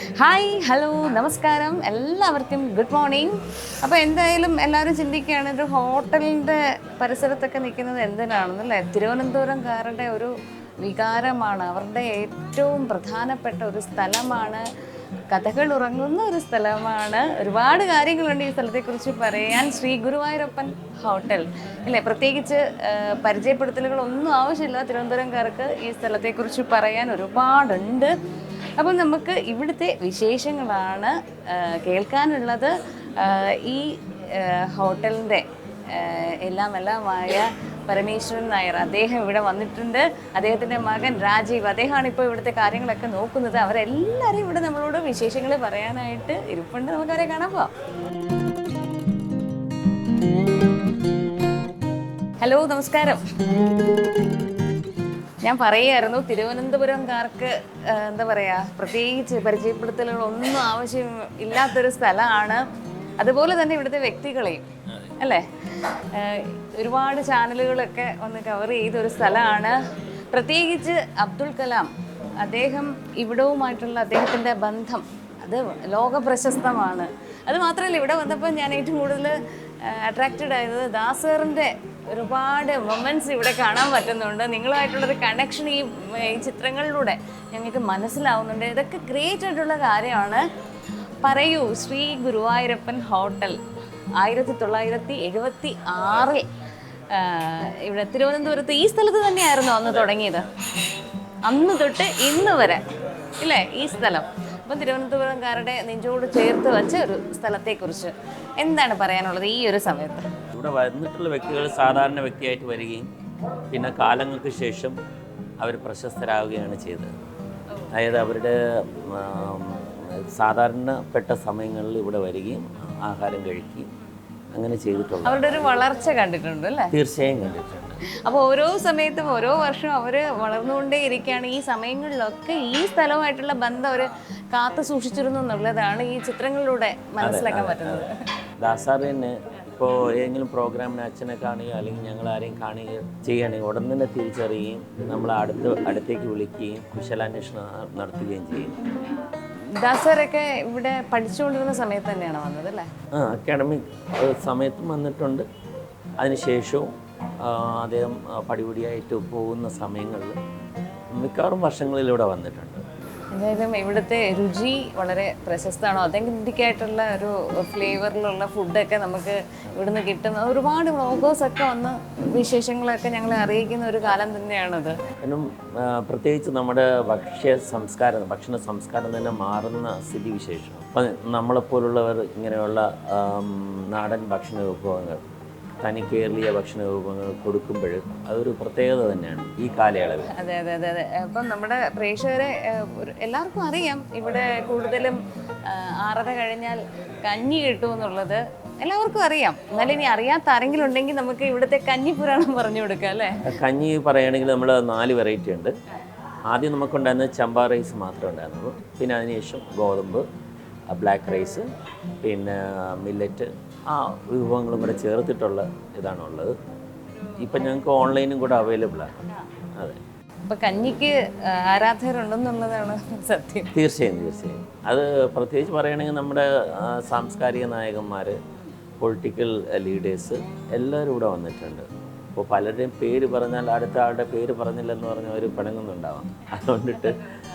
Hi hello നമസ്കാരം. എല്ലാവർക്കും good morning. അപ്പോൾ എന്തായാലും എല്ലാവരും ചിന്തിക്കുകയാണ് ഒരു ഹോട്ടലിന്റെ പരിസരത്തൊക്കെ നിൽക്കുന്നത് എന്തിനാണെന്നല്ലേ തിരുവനന്തപുരംകാരുടെ ഒരു വികാരമാണ്. അവരുടെ ഏറ്റവും പ്രധാനപ്പെട്ട ഒരു സ്ഥലമാണ് കഥകൾ ഉറങ്ങുന്ന ഒരു സ്ഥലമാണ്. ഒരുപാട് കാര്യങ്ങളുണ്ട് ഈ സ്ഥലത്തെക്കുറിച്ച് പറയാൻ ശ്രീ ഗുരുവായൂരപ്പൻ ഹോട്ടൽ. അല്ലേ? പ്രത്യേകിച്ച് പരിചയപ്പെടുത്തലുകളൊന്നും ആവശ്യമില്ല. തിരുവനന്തപുരംകാർക്ക് ഈ സ്ഥലത്തെക്കുറിച്ച് പറയാൻ ഒരുപാടുണ്ട്. അപ്പം നമുക്ക് ഇവിടുത്തെ വിശേഷങ്ങളാണ് കേൾക്കാനുള്ളത്. ഈ ഹോട്ടലിന്റെ എല്ലാം എല്ലാമായ പരമേശ്വരൻ നായർ. അദ്ദേഹം ഇവിടെ വന്നിട്ടുണ്ട്. അദ്ദേഹത്തിന്റെ മകൻ രാജീവ്. അദ്ദേഹമാണ് ഇപ്പോൾ ഇവിടുത്തെ കാര്യങ്ങളൊക്കെ നോക്കുന്നത്. അവരെല്ലാവരും ഇവിടെ നമ്മളോട് വിശേഷങ്ങൾ പറയാനായിട്ട് ഇരിപ്പുണ്ട്. നമുക്കവരെ കാണാൻ പോവാം. ഹലോ നമസ്കാരം. ഞാൻ പറയായിരുന്നു തിരുവനന്തപുരംകാർക്ക് എന്താ പറയാ പ്രത്യേകിച്ച് പരിചയപ്പെടുത്തലുകളൊന്നും ആവശ്യം ഇല്ലാത്തൊരു സ്ഥലമാണ്. അതുപോലെ തന്നെ ഇവിടുത്തെ വ്യക്തികളെയും അല്ലേ? ഒരുപാട് ചാനലുകളൊക്കെ ഒന്ന് കവർ ചെയ്ത ഒരു സ്ഥലമാണ്. പ്രത്യേകിച്ച് അബ്ദുൽ കലാം അദ്ദേഹം ഇവിടവുമായിട്ടുള്ള അദ്ദേഹത്തിന്റെ ബന്ധം അത് ലോക പ്രശസ്തമാണ്. അത് മാത്രമല്ല ഇവിടെ വന്നപ്പോൾ ഞാൻ ഏറ്റവും കൂടുതൽ അട്രാക്റ്റഡ് ആയത് ദാസറിന്റെ ഒരുപാട് മൊമെന്റ്സ് ഇവിടെ കാണാൻ പറ്റുന്നുണ്ട്. നിങ്ങളുമായിട്ടുള്ളൊരു കണക്ഷൻ ഈ ഈ ചിത്രങ്ങളിലൂടെ ഞങ്ങൾക്ക് മനസ്സിലാവുന്നുണ്ട്. ഇതൊക്കെ ഗ്രേറ്റ് ആയിട്ടുള്ള കാര്യമാണ്. പറയൂ ശ്രീ ഗുരുവായൂരപ്പൻ ഹോട്ടൽ ആയിരത്തി തൊള്ളായിരത്തി എഴുപത്തി ആറിൽ ഇവിടെ തിരുവനന്തപുരത്ത് ഈ സ്ഥലത്ത് തന്നെയായിരുന്നു അന്ന് തുടങ്ങിയത്. അന്ന് തൊട്ട് ഇന്ന് വരെ ഇല്ലേ? ഈ സ്ഥലം. അപ്പം തിരുവനന്തപുരംകാരുടെ നെഞ്ചോട് ചേർത്ത് വെച്ച ഒരു സ്ഥലത്തെക്കുറിച്ച് എന്താണ് പറയാനുള്ളത് ഈ ഒരു സമയത്ത്? ഇവിടെ വന്നിട്ടുള്ള വ്യക്തികൾ സാധാരണ വ്യക്തിയായിട്ട് വരികയും പിന്നെ കാലങ്ങൾക്ക് ശേഷം അവർ പ്രശസ്തരാകുകയാണ് ചെയ്തത്. അതായത് അവരുടെ സാധാരണപ്പെട്ട സമയങ്ങളിൽ ഇവിടെ വരികയും ആഹാരം കഴിക്കുകയും അങ്ങനെ ചെയ്തിട്ടുണ്ട് അവരുടെ ഒരു വളർച്ച കണ്ടിട്ടുണ്ട് അല്ലേ? തീർച്ചയായും കണ്ടിട്ടുണ്ട്. അപ്പോൾ ഓരോ സമയത്തും ഓരോ വർഷവും അവർ വളർന്നുകൊണ്ടേ ഇരിക്കുകയാണ്. ഈ സമയങ്ങളിലൊക്കെ ഈ സ്ഥലവുമായിട്ടുള്ള ബന്ധം അവർ കാത്തു സൂക്ഷിച്ചിരുന്നു എന്നുള്ളതാണ് ഈ ചിത്രങ്ങളിലൂടെ മനസ്സിലാക്കാൻ പറ്റുന്നത്. ദാസാറിന് ഇപ്പോൾ ഏതെങ്കിലും പ്രോഗ്രാമിന് അച്ഛനെ കാണുകയോ അല്ലെങ്കിൽ ഞങ്ങൾ ആരെയും കാണുകയോ ചെയ്യുകയാണെങ്കിൽ ഉടൻ തന്നെ തിരിച്ചറിയുകയും നമ്മൾ അടുത്ത് അടുത്തേക്ക് വിളിക്കുകയും കുശലാന്വേഷണം നടത്തുകയും ചെയ്യും. ദാസറൊക്കെ ഇവിടെ പഠിച്ചുകൊണ്ടിരുന്ന സമയത്ത് തന്നെയാണ് വന്നത് അല്ലേ? ആ അക്കാഡമിക് സമയത്തും വന്നിട്ടുണ്ട്. അതിനുശേഷവും അദ്ദേഹം പടിപടിയായിട്ട് പോകുന്ന സമയങ്ങളിൽ മിക്കവാറും വർഷങ്ങളിലൂടെ വന്നിട്ടുണ്ട്. എന്തായാലും ഇവിടുത്തെ രുചി വളരെ പ്രശസ്തമാണ്? ഒതന്റിക് ആയിട്ടുള്ള ഒരു ഫ്ലേവറിലുള്ള ഫുഡൊക്കെ നമുക്ക് ഇവിടുന്ന് കിട്ടുന്ന? ഒരുപാട് ഒക്കെ വന്ന് വിശേഷങ്ങളൊക്കെ ഞങ്ങൾ അറിയിക്കുന്ന ഒരു കാലം തന്നെയാണത്. കാരണം പ്രത്യേകിച്ച് നമ്മുടെ ഭക്ഷ്യ സംസ്കാരം ഭക്ഷണ സംസ്കാരം തന്നെ മാറുന്ന സ്ഥിതിവിശേഷം. അപ്പം നമ്മളെപ്പോലുള്ളവർ ഇങ്ങനെയുള്ള നാടൻ ഭക്ഷണ വിഭവങ്ങൾ തനി കേരളീയ ഭക്ഷണ വിഭവങ്ങൾ കൊടുക്കുമ്പോൾ അതൊരു പ്രത്യേകത തന്നെയാണ് ഈ കാലയളവിൽ. അതെ അതെ അതെ അതെ. അപ്പം നമ്മുടെ പ്രേക്ഷകരെ എല്ലാവർക്കും അറിയാം ഇവിടെ കൂടുതലും ആറര കഴിഞ്ഞാൽ കഞ്ഞി കിട്ടുമെന്നുള്ളത് എല്ലാവർക്കും അറിയാം. എന്നാലും ഇനി അറിയാത്ത ആരെങ്കിലും ഉണ്ടെങ്കിൽ നമുക്ക് ഇവിടുത്തെ കഞ്ഞി പുരാണം പറഞ്ഞു കൊടുക്കാം അല്ലേ? കഞ്ഞി പറയുകയാണെങ്കിൽ നമ്മൾ നാല് വെറൈറ്റി ഉണ്ട്. ആദ്യം നമുക്കുണ്ടായിരുന്നത് ചമ്പ റൈസ് മാത്രമേ ഉണ്ടായിരുന്നുള്ളൂ. പിന്നെ അതിനുശേഷം ഗോതമ്പ് ബ്ലാക്ക് റൈസ് പിന്നെ മില്ലറ്റ് ആ വിഭവങ്ങളും കൂടെ ചേർത്തിട്ടുള്ള ഇതാണുള്ളത്. ഇപ്പം ഞങ്ങൾക്ക് ഓൺലൈനും കൂടെ അവൈലബിൾ ആണ് അതെ. അപ്പൊ കഞ്ഞിക്ക് ആരാധകരുണ്ടെന്നുള്ളതാണ് സത്യം. തീർച്ചയായും തീർച്ചയായും. അത് പ്രത്യേകിച്ച് പറയുകയാണെങ്കിൽ നമ്മുടെ സാംസ്കാരിക നായകന്മാർ പൊളിറ്റിക്കൽ ലീഡേഴ്സ് എല്ലാവരും ഇവിടെ വന്നിട്ടുണ്ട്. അപ്പോൾ പലരുടെയും പേര് പറഞ്ഞാൽ അടുത്ത ആളുടെ പേര് പറഞ്ഞില്ലെന്ന് പറഞ്ഞ് അവർ പിണങ്ങുന്നുണ്ടാവാം. അതുകൊണ്ടിട്ട്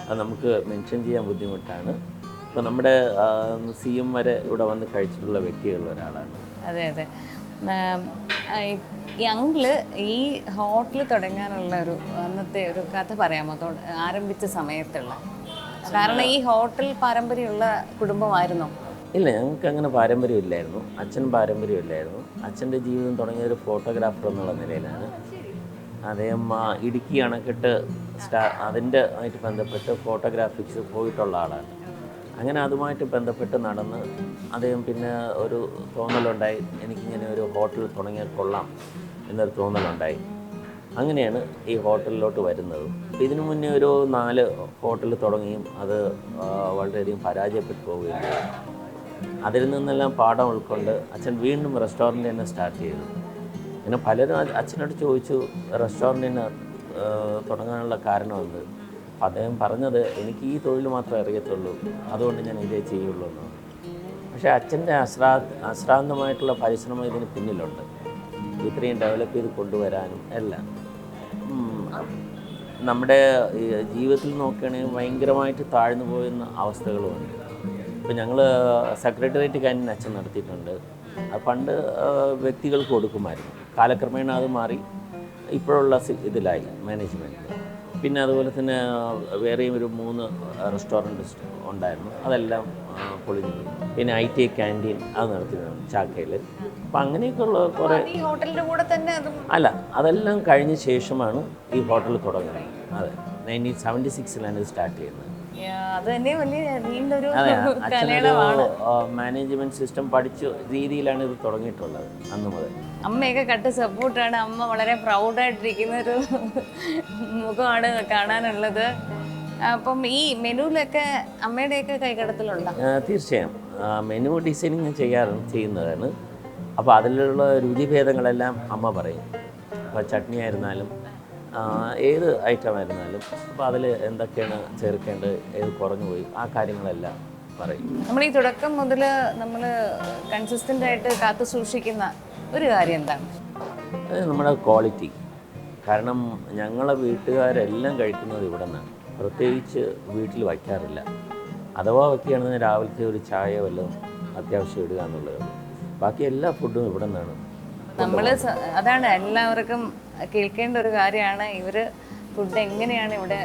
അത് നമുക്ക് മെൻഷൻ ചെയ്യാൻ ബുദ്ധിമുട്ടാണ്. ഇപ്പോൾ നമ്മുടെ സി എം വരെ ഇവിടെ വന്ന് കഴിച്ചിട്ടുള്ള വ്യക്തികളിൽ ഒരാളാണ്. അതെ അതെ. യങ്ങിൽ ഈ- ഹോട്ടൽ തുടങ്ങാനുള്ള ഒരു അന്നത്തെ ഒരു കഥ പറയാമോ? ആരംഭിച്ച സമയത്തുള്ള. കാരണം ഈ ഹോട്ടൽ പാരമ്പര്യമുള്ള കുടുംബമായിരുന്നോ? ഇല്ല ഞങ്ങൾക്ക് അങ്ങനെ പാരമ്പര്യമില്ലായിരുന്നു അച്ഛൻ പാരമ്പര്യമില്ലായിരുന്നു അച്ഛന്റെ ജീവിതം തുടങ്ങിയ ഒരു ഫോട്ടോഗ്രാഫർ എന്നുള്ള നിലയിലാണ്. അദ്ദേഹം ഇടുക്കി അണക്കെട്ട് സ്റ്റാ അതിന്റെ ആയിട്ട് ബന്ധപ്പെട്ട് ഫോട്ടോഗ്രാഫിക്സ് പോയിട്ടുള്ള ആളാണ്. അങ്ങനെ അതുമായിട്ട് ബന്ധപ്പെട്ട് നടന്ന് അദ്ദേഹം പിന്നെ ഒരു തോന്നലുണ്ടായി. എനിക്കിങ്ങനെ ഒരു ഹോട്ടൽ തുടങ്ങിയാൽ കൊള്ളാം എന്നൊരു തോന്നലുണ്ടായി. അങ്ങനെയാണ് ഈ ഹോട്ടലിലോട്ട് വരുന്നത്. ഇതിനു മുന്നേ ഒരു നാല് ഹോട്ടൽ തുടങ്ങിയും അത് വളരെയധികം പരാജയപ്പെട്ടു പോവുകയും അതിൽ നിന്നെല്ലാം പാഠം ഉൾക്കൊണ്ട് അച്ഛൻ വീണ്ടും റെസ്റ്റോറന്റ് തന്നെ സ്റ്റാർട്ട് ചെയ്തു. പിന്നെ പലരും അച്ഛനോട് ചോദിച്ചു റെസ്റ്റോറന്റിന് തുടങ്ങാനുള്ള കാരണം എന്ത് അദ്ദേഹം പറഞ്ഞത് എനിക്ക് ഈ തൊഴിൽ മാത്രമേ അറിയത്തുള്ളൂ. അതുകൊണ്ട് ഞാൻ ഇതേ ചെയ്യുള്ളൂ. എന്ന് പക്ഷേ അച്ഛന്റെ അശ്രാ അശ്രാന്തമായിട്ടുള്ള പരിശ്രമം ഇതിന് പിന്നിലുണ്ട്. ഇത്രയും ഡെവലപ്പ് ചെയ്ത് കൊണ്ടുവരാനും എല്ലാം. നമ്മുടെ ജീവിതത്തിൽ നോക്കുകയാണെങ്കിൽ ഭയങ്കരമായിട്ട് താഴ്ന്നു പോയുന്ന അവസ്ഥകളുമുണ്ട്. ഇപ്പം ഞങ്ങൾ സെക്രട്ടേറിയറ്റ് ക്യാന്റീൻ അച്ഛൻ നടത്തിയിട്ടുണ്ട്. അത് പണ്ട് വ്യക്തികൾക്ക് കൊടുക്കുമായിരുന്നു. കാലക്രമേണ അത് മാറി. ഇപ്പോഴുള്ള ഇതിലായി. മാനേജ്മെന്റ് പിന്നെ അതുപോലെ തന്നെ വേറെയും ഒരു മൂന്ന് റെസ്റ്റോറന്റ് ഉണ്ടായിരുന്നു. അതെല്ലാം പൊളിഞ്ഞു പിന്നെ ഐ ടി ഐ ക്യാന്റീൻ അത് നടത്തിയിരുന്നു ചാക്കയിൽ അപ്പം അങ്ങനെയൊക്കെയുള്ള കുറേ ഹോട്ടലിന്റെ കൂടെ തന്നെ അല്ല അതെല്ലാം കഴിഞ്ഞ ശേഷമാണ് ഈ ഹോട്ടൽ തുടങ്ങുന്നത്. അതെ നയന്റീൻ സെവന്റി സിക്സിലാണ് ഇത് സ്റ്റാർട്ട് ചെയ്യുന്നത്. അത് തന്നെ വലിയ നീണ്ടൊരു അതെ അച്ഛനൊരു കലയിടമാണ്. സിസ്റ്റം പഠിച്ച രീതിയിലാണ് ഇത് തുടങ്ങിയിട്ടുള്ളത് അന്ന് മുതൽ. അമ്മയൊക്കെ കട്ട് സപ്പോർട്ടാണ് അമ്മ വളരെ പ്രൗഡായിട്ടിരിക്കുന്ന ഒരു മുഖമാണ് കാണാനുള്ളത്. അപ്പം ഈ മെനുവിലൊക്കെ അമ്മയുടെയൊക്കെ കൈകടത്തിലുണ്ടോ? തീർച്ചയായും. മെനു ഡിസൈനിങ് ചെയ്യാറുണ്ട് ചെയ്യുന്നതാണ്. അപ്പോൾ അതിലുള്ള രുചിഭേദങ്ങളെല്ലാം അമ്മ പറയും. അപ്പോൾ ചട്നി ആയിരുന്നാലും ഏത് ഐറ്റം ആയിരുന്നാലും അപ്പോൾ അതിൽ എന്തൊക്കെയാണ് ചേർക്കേണ്ടത്? ഏത് കുറഞ്ഞു പോയി? ആ കാര്യങ്ങളെല്ലാം പറയും. നമ്മൾ ഈ തുടക്കം മുതൽ നമ്മൾ കൺസിസ്റ്റന്റ് ആയിട്ട് കാത്തു സൂക്ഷിക്കുന്ന ഒരു കാര്യം എന്താണ്? നമ്മുടെ ക്വാളിറ്റി കാരണം ഞങ്ങളെ വീട്ടുകാരെല്ലാം കഴിക്കുന്നത് ഇവിടെ നിന്നാണ് പ്രത്യേകിച്ച് വീട്ടിൽ വയ്ക്കാറില്ല. അഥവാ വയ്ക്കുകയാണെങ്കിൽ രാവിലത്തെ ഒരു ചായ വല്ലതും അത്യാവശ്യം ഇടുക എന്നുള്ളത്. ബാക്കി എല്ലാ ഫുഡും ഇവിടെ നിന്നാണ് നമ്മൾ അതാണ് എല്ലാവർക്കും കേൾക്കേണ്ട ഒരു കാര്യമാണ്. ഇവർ ഫുഡ് എങ്ങനെയാണ് ഇവിടെ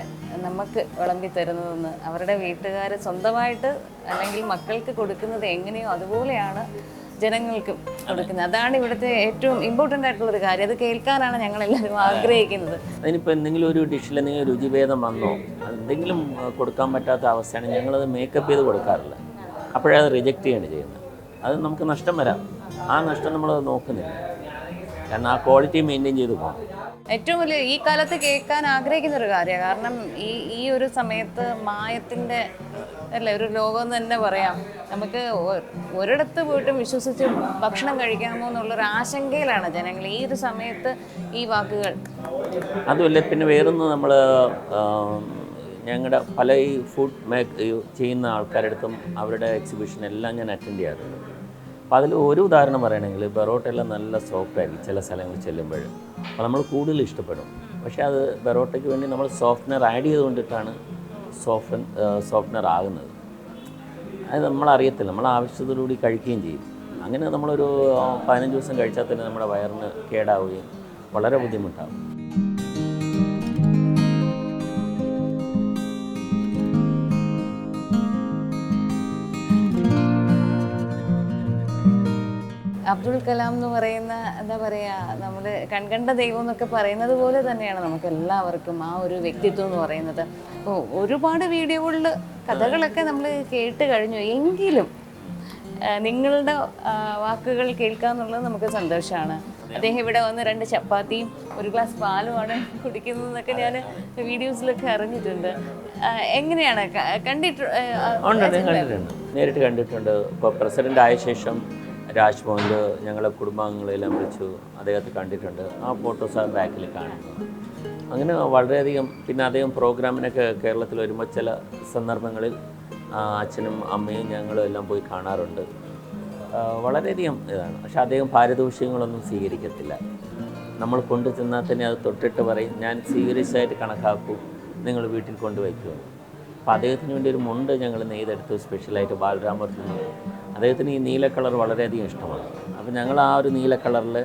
നമുക്ക് വിളമ്പി തരുന്നതെന്ന്. അവരുടെ വീട്ടുകാർ സ്വന്തമായിട്ട് അല്ലെങ്കിൽ മക്കൾക്ക് കൊടുക്കുന്നത് എങ്ങനെയോ അതുപോലെയാണ് ജനങ്ങൾക്കും കൊടുക്കുന്നത്. അതാണ് ഇവിടുത്തെ ഏറ്റവും ഇമ്പോർട്ടന്റ് ആയിട്ടുള്ള ഒരു കാര്യം. അത് കേൾക്കാനാണ് ഞങ്ങൾ എല്ലാവരും ആഗ്രഹിക്കുന്നത്. അതിനിപ്പോൾ എന്തെങ്കിലും ഒരു ഡിഷിൽ എന്തെങ്കിലും രുചിഭേദം വന്നോ? എന്തെങ്കിലും കൊടുക്കാൻ പറ്റാത്ത അവസ്ഥയാണ് ഞങ്ങളത് മേക്കപ്പ് ചെയ്ത് കൊടുക്കാറില്ല. അപ്പോഴത് അത് റിജക്റ്റ് ചെയ്യാണ് ചെയ്യുന്നത്. അത് നമുക്ക് നഷ്ടം വരാം. ആ നഷ്ടം നമ്മളത് നോക്കുന്നില്ല. കാരണം ആ ക്വാളിറ്റി മെയിന്റെയിൻ ചെയ്ത് പോകണം ഏറ്റവും വലിയ ഈ കാലത്ത് കേൾക്കാൻ ആഗ്രഹിക്കുന്ന ഒരു കാര്യമാണ് കാരണം ഈ ഈ ഒരു സമയത്ത് മായത്തിന്റെ അല്ലേ ഒരു ലോകം എന്ന് തന്നെ പറയാം. നമുക്ക് ഒരിടത്ത് പോയിട്ടും വിശ്വസിച്ച് ഭക്ഷണം കഴിക്കാമോ എന്നുള്ളൊരു ആശങ്കയിലാണ് ജനങ്ങൾ ഈ ഒരു സമയത്ത് ഈ വാക്കുകൾ. അതുമല്ല പിന്നെ വേറൊന്ന് നമ്മൾ ഞങ്ങളുടെ പല ഈ ഫുഡ് മേക്ക് ചെയ്യുന്ന ആൾക്കാരുടെ അടുത്തും അവരുടെ എക്സിബിഷൻ എല്ലാം ഞാൻ അറ്റൻഡ് ചെയ്യാറുണ്ട്. അപ്പോൾ അതിൽ ഒരു ഉദാഹരണം പറയുകയാണെങ്കിൽ ബെറോട്ട എല്ലാം നല്ല സോഫ്റ്റായിരിക്കും ചില സ്ഥലങ്ങളിൽ ചെല്ലുമ്പോൾ. അപ്പോൾ നമ്മൾ കൂടുതൽ ഇഷ്ടപ്പെടും. പക്ഷേ അത് ബെറോട്ടയ്ക്ക് വേണ്ടി നമ്മൾ സോഫ്റ്റ്നർ ആഡ് ചെയ്തുകൊണ്ടിട്ടാണ് സോഫ്റ്റ് സോഫ്റ്റ്നർ ആകുന്നത്. അത് നമ്മൾ അറിയത്തില്ല. നമ്മൾ ആവശ്യത്തോടുകൂടി കഴിക്കുകയും ചെയ്യും. അങ്ങനെ നമ്മളൊരു പതിനഞ്ച് ദിവസം കഴിച്ചാൽ തന്നെ നമ്മുടെ വയറിന് കേടാവുകയും വളരെ ബുദ്ധിമുട്ടാവും. കലാം എന്ന് പറയുന്ന എന്താ പറയുക നമ്മൾ കൺകണ്ട ദൈവം എന്നൊക്കെ പറയുന്നത് പോലെ തന്നെയാണ് നമുക്ക് എല്ലാവർക്കും ആ ഒരു വ്യക്തിത്വം എന്ന് പറയുന്നത്. അപ്പോൾ ഒരുപാട് വീഡിയോകളിൽ കഥകളൊക്കെ നമ്മൾ കേട്ട് കഴിഞ്ഞു. എങ്കിലും നിങ്ങളുടെ വാക്കുകൾ കേൾക്കുക എന്നുള്ളത് നമുക്ക് സന്തോഷമാണ് അദ്ദേഹം ഇവിടെ വന്ന് രണ്ട് ചപ്പാത്തിയും ഒരു ഗ്ലാസ് പാലുമാണ് കുടിക്കുന്നതെന്നൊക്കെ ഞാൻ വീഡിയോസിലൊക്കെ അറിഞ്ഞിട്ടുണ്ട്. എങ്ങനെയാണ്? കണ്ടിട്ടുണ്ട്. നേരിട്ട് കണ്ടിട്ടുണ്ട്. ഇപ്പോൾ പ്രസിഡന്റ് ആയ ശേഷം രാജ്ഭവനിൽ ഞങ്ങളെ കുടുംബാംഗങ്ങളെല്ലാം വിളിച്ചു അദ്ദേഹത്തെ കണ്ടിട്ടുണ്ട്. ആ ഫോട്ടോസ് ആ ബാക്കിൽ കാണുന്നു. അങ്ങനെ വളരെയധികം പിന്നെ അദ്ദേഹം പ്രോഗ്രാമിനൊക്കെ കേരളത്തിൽ വരുമ്പോൾ ചില സന്ദർഭങ്ങളിൽ അച്ഛനും അമ്മയും ഞങ്ങളും എല്ലാം പോയി കാണാറുണ്ട്. വളരെയധികം ഇതാണ്. പക്ഷെ അദ്ദേഹം പാരിതോഷികങ്ങളൊന്നും സ്വീകരിക്കത്തില്ല. നമ്മൾ കൊണ്ടു ചെന്നാൽ തന്നെ അത് തൊട്ടിട്ട് പറയും ഞാൻ സീരിയസ് ആയിട്ട് കണക്കാക്കും നിങ്ങൾ വീട്ടിൽ കൊണ്ടുവയ്ക്കുമോ അപ്പോൾ അദ്ദേഹത്തിന് വേണ്ടി ഒരു മുണ്ട് ഞങ്ങൾ നെയ്തെടുത്തു സ്പെഷ്യലായിട്ട് ബാലരാമത്തിന് അദ്ദേഹത്തിന് ഈ നീല കളർ വളരെയധികം ഇഷ്ടമാണ്. അപ്പോൾ ഞങ്ങൾ ആ ഒരു നീല കളറിൽ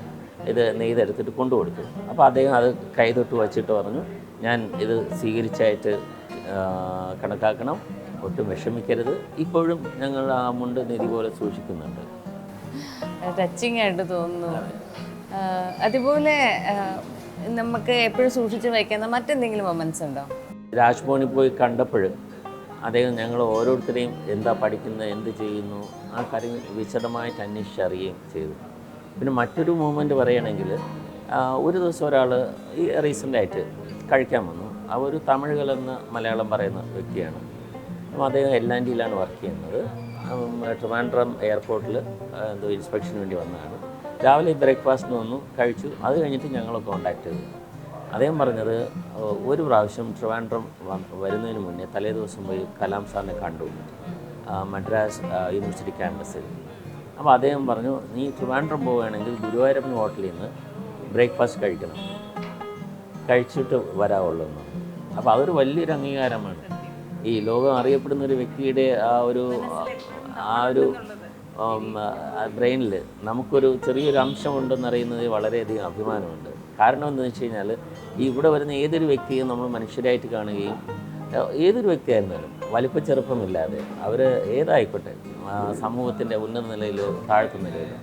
ഇത് നെയ്തെടുത്തിട്ട് കൊണ്ടുകൊടുത്തു. അപ്പോൾ അദ്ദേഹം അത് കൈതൊട്ട് വച്ചിട്ട് പറഞ്ഞു ഞാൻ ഇത് സ്വീകരിച്ചായിട്ട് കണക്കാക്കണം ഒട്ടും വിഷമിക്കരുത്. ഇപ്പോഴും ഞങ്ങൾ ആ മുണ്ട് നിധി പോലെ സൂക്ഷിക്കുന്നുണ്ട്. ടച്ചിങ് ആയിട്ട് തോന്നുന്നു. അതുപോലെ നമുക്ക് എപ്പോഴും സൂക്ഷിച്ച് വയ്ക്കുന്ന മറ്റെന്തെങ്കിലും മൊമെന്റ്സ് ഉണ്ടോ? രാജ്ഭവനിൽ പോയി കണ്ടപ്പോൾ അദ്ദേഹം ഞങ്ങൾ ഓരോരുത്തരെയും എന്താ പഠിക്കുന്നത് എന്ത് ചെയ്യുന്നു ആ കാര്യം വിശദമായിട്ട് അന്വേഷിച്ചറിയുകയും ചെയ്തു. പിന്നെ മറ്റൊരു മൂമെന്റ് പറയുകയാണെങ്കിൽ ഒരു ദിവസം ഒരാൾ ഈ റീസെന്റായിട്ട് കഴിക്കാൻ വന്നു. അവർ ഒരു തമിഴ് കലർന്ന് മലയാളം പറയുന്ന വ്യക്തിയാണ്. അപ്പം അദ്ദേഹം എല്ലാൻഡിയിലാണ് വർക്ക് ചെയ്യുന്നത്. ട്രിവാൻഡ്രം എയർപോർട്ടിൽ എന്തോ ഇൻസ്പെക്ഷന് വേണ്ടി വന്നതാണ്. രാവിലെ ബ്രേക്ക്ഫാസ്റ്റിന് വന്നു കഴിച്ചു. അത് കഴിഞ്ഞിട്ട് ഞങ്ങളെ കോൺടാക്റ്റ് ചെയ്തു. അദ്ദേഹം പറഞ്ഞത് ഒരു പ്രാവശ്യം ട്രിവാൻഡ്രം വരുന്നതിന് മുന്നേ തലേ ദിവസം പോയി കലാം സാറിനെ കണ്ടു. മദ്രാസ് യൂണിവേഴ്സിറ്റി ക്യാമ്പസിൽ. അപ്പോൾ അദ്ദേഹം പറഞ്ഞു നീ ട്രിവാൻഡ്രം പോവുകയാണെങ്കിൽ ഗുരുവായൂരപ്പൻ ഹോട്ടലിൽ നിന്ന് ബ്രേക്ക്ഫാസ്റ്റ് കഴിക്കണം. കഴിച്ചിട്ട് വരാവുള്ളൂ എന്ന്. അപ്പോൾ അതൊരു വലിയൊരു അംഗീകാരമാണ്. ഈ ലോകം അറിയപ്പെടുന്ന ഒരു വ്യക്തിയുടെ ആ ഒരു ആ ഒരു ബ്രെയിനിൽ നമുക്കൊരു ചെറിയൊരു അംശം ഉണ്ടെന്നറിയുന്നത് വളരെയധികം അഭിമാനമുണ്ട്. കാരണം എന്താണെന്ന് വെച്ച് കഴിഞ്ഞാൽ ഈ ഇവിടെ വരുന്ന ഏതൊരു വ്യക്തിയും നമ്മൾ മനുഷ്യരായിട്ട് കാണുകയും ഏതൊരു വ്യക്തിയായിരുന്നാലും വലിപ്പ ചെറുപ്പമില്ലാതെ അവർ ഏതായിക്കോട്ടെ സമൂഹത്തിന്റെ ഉന്നത നിലയിലോ താഴ്ത്ത നിലയിലോ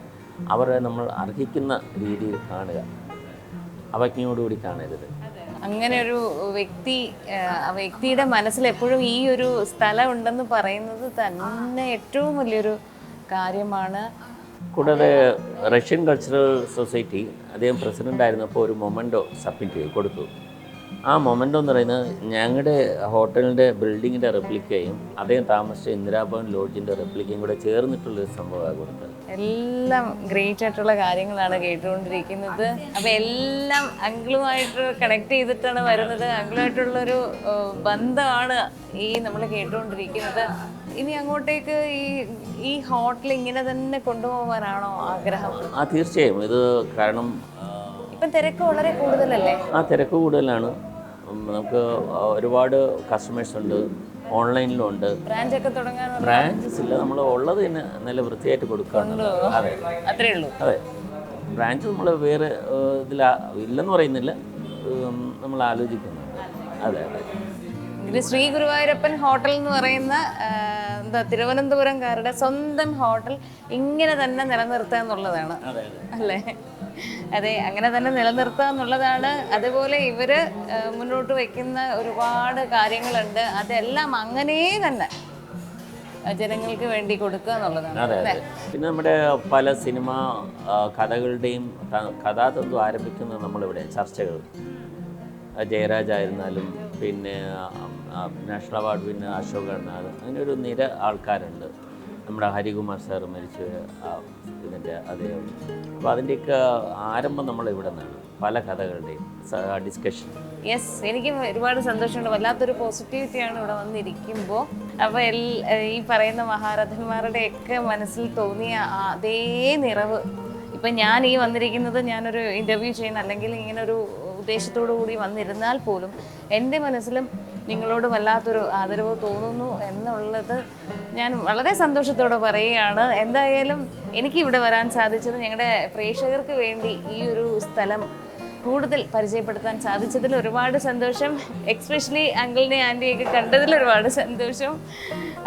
അവരെ നമ്മൾ അർഹിക്കുന്ന രീതിയിൽ കാണുക. അവജ്ഞയോടുകൂടി കാണരുത്. അങ്ങനെ ഒരു വ്യക്തി വ്യക്തിയുടെ മനസ്സിൽ എപ്പോഴും ഈ ഒരു സ്ഥലം ഉണ്ടെന്ന് പറയുന്നത് തന്നെ ഏറ്റവും വലിയൊരു കാര്യമാണ്. കൂടാതെ റഷ്യൻ കൾച്ചറൽ സൊസൈറ്റി അദ്ദേഹം പ്രസിഡന്റ് ആയിരുന്നപ്പോൾ ഒരു മൊമെന്റോ സബ്മിറ്റ് ചെയ്ത് കൊടുത്തു. ആ മൊമെന്റോ എന്ന് പറയുന്നത് ഞങ്ങളുടെ ഹോട്ടലിന്റെ ബിൽഡിങ്ങിന്റെ റെപ്ലിക്കയും അദ്ദേഹം താമസിച്ച ഇന്ദിരാഭവൻ ലോഡ്ജിന്റെ റെപ്ലിക്കയും കൂടെ ചേർന്നിട്ടുള്ളൊരു സംഭവമാണ് കൊടുത്തത്. എല്ലാം ഗ്രേറ്റ് ആയിട്ടുള്ള കാര്യങ്ങളാണ് കേട്ടുകൊണ്ടിരിക്കുന്നത്. അപ്പം എല്ലാം അങ്കിളുമായിട്ട് കണക്ട് ചെയ്തിട്ടാണ് വരുന്നത്. അങ്കിളുമായിട്ടുള്ളൊരു ബന്ധമാണ് ഈ നമ്മൾ കേട്ടുകൊണ്ടിരിക്കുന്നത്. ഇനി അങ്ങോട്ടേക്ക് ഈ ഈ ഹോട്ടൽ ഇങ്ങനെ തന്നെ കൊണ്ടുപോകാനാണോ ആഗ്രഹം? ആ തീർച്ചയായും. ഇത് കാരണം ഇപ്പം തിരക്ക് വളരെ കൂടുതലല്ലേ? ആ തിരക്ക് കൂടുതലാണ്. നമുക്ക് ഒരുപാട് കസ്റ്റമേഴ്സ് ഉണ്ട് ഓൺലൈനിലും ഉണ്ട്. ബ്രാഞ്ചസ് ഇല്ല. നമ്മൾ ഉള്ളത് തന്നെ നല്ല വൃത്തിയായിട്ട് കൊടുക്കാറുണ്ട് അതെ. അത്രേ ഉള്ളൂ. അതെ. ബ്രാഞ്ച് നമ്മൾ വേറെ ഇതിൽ ഇല്ലെന്ന് പറയുന്നില്ല. നമ്മൾ ആലോചിക്കുന്നുണ്ട്. അതെ അതെ. ശ്രീ ഗുരുവായൂരപ്പൻ ഹോട്ടൽ എന്ന് പറയുന്ന എന്താ തിരുവനന്തപുരംകാരുടെ സ്വന്തം ഹോട്ടൽ ഇങ്ങനെ തന്നെ നിലനിർത്തുക എന്നുള്ളതാണ്. അതെ അല്ലേ? അതെ അങ്ങനെ തന്നെ നിലനിർത്തുക എന്നുള്ളതാണ്. അതുപോലെ ഇവർ മുന്നോട്ട് വെക്കുന്ന ഒരുപാട് കാര്യങ്ങളുണ്ട്. അതെല്ലാം അങ്ങനെ തന്നെ ജനങ്ങൾക്ക് വേണ്ടി കൊടുക്കുക എന്നുള്ളതാണ്. അതെ പിന്നെ നമ്മുടെ പല സിനിമ കഥകളുടെയും കഥാതത്വം ആരംഭിക്കുന്നത് നമ്മളിവിടെ ചർച്ചകൾ. ജയരാജായിരുന്നാലും പിന്നെ national award winner Ashok Gananath അങ്ങനെ ഒരു നിര ആൾക്കാരുണ്ട്. നമ്മുടെ ഹരികുമാർ സാർ മരിച്ച ഇതിന്റെ അദ്ദേഹം അപ്പോൾ അതിന്റെയൊക്കെ ആരംഭം നമ്മൾ ഇവിടെ നിന്നാണ്. പല കഥകളുടെയും ഡിസ്കഷൻ യെസ് എനിക്ക് ഒരുപാട് സന്തോഷമുണ്ട്. വല്ലാത്തൊരു പോസിറ്റിവിറ്റിയാണ് ഇവിടെ വന്നിരിക്കുമ്പോൾ അപ്പോൾ എൽ ഈ പറയുന്ന മഹാരഥന്മാരുടെയൊക്കെ മനസ്സിൽ തോന്നിയ അതേ നിറവ്. ഇപ്പം ഞാൻ ഈ വന്നിരിക്കുന്നത് ഞാനൊരു ഇന്റർവ്യൂ ചെയ്യുന്ന അല്ലെങ്കിൽ ഇങ്ങനെ ഒരു ഉദ്ദേശത്തോടു കൂടി വന്നിരുന്നാൽ പോലും എന്റെ മനസ്സിലും നിങ്ങളോട് വല്ലാത്തൊരു ആദരവ് തോന്നുന്നു എന്നുള്ളത് ഞാൻ വളരെ സന്തോഷത്തോടെ പറയുകയാണ്. എന്തായാലും എനിക്ക് ഇവിടെ വരാൻ സാധിച്ചത് ഞങ്ങളുടെ പ്രേക്ഷകർക്ക് വേണ്ടി ഈ ഒരു സ്ഥലം കൂടുതൽ പരിചയപ്പെടുത്താൻ സാധിച്ചതിൽ ഒരുപാട് സന്തോഷം. എക്സ്പെഷ്യലി അങ്കിളിനെ ആന്റിയൊക്കെ കണ്ടതിൽ ഒരുപാട് സന്തോഷം.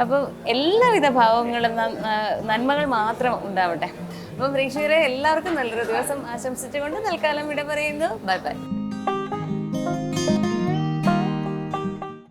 അപ്പോൾ എല്ലാവിധ ഭാവങ്ങളും നന്മകൾ മാത്രം ഉണ്ടാവട്ടെ. അപ്പം പ്രേക്ഷകരെ എല്ലാവർക്കും നല്ലൊരു ദിവസം ആശംസിച്ചുകൊണ്ട് തൽക്കാലം ഇവിടെ പറയുന്നു. Bye bye.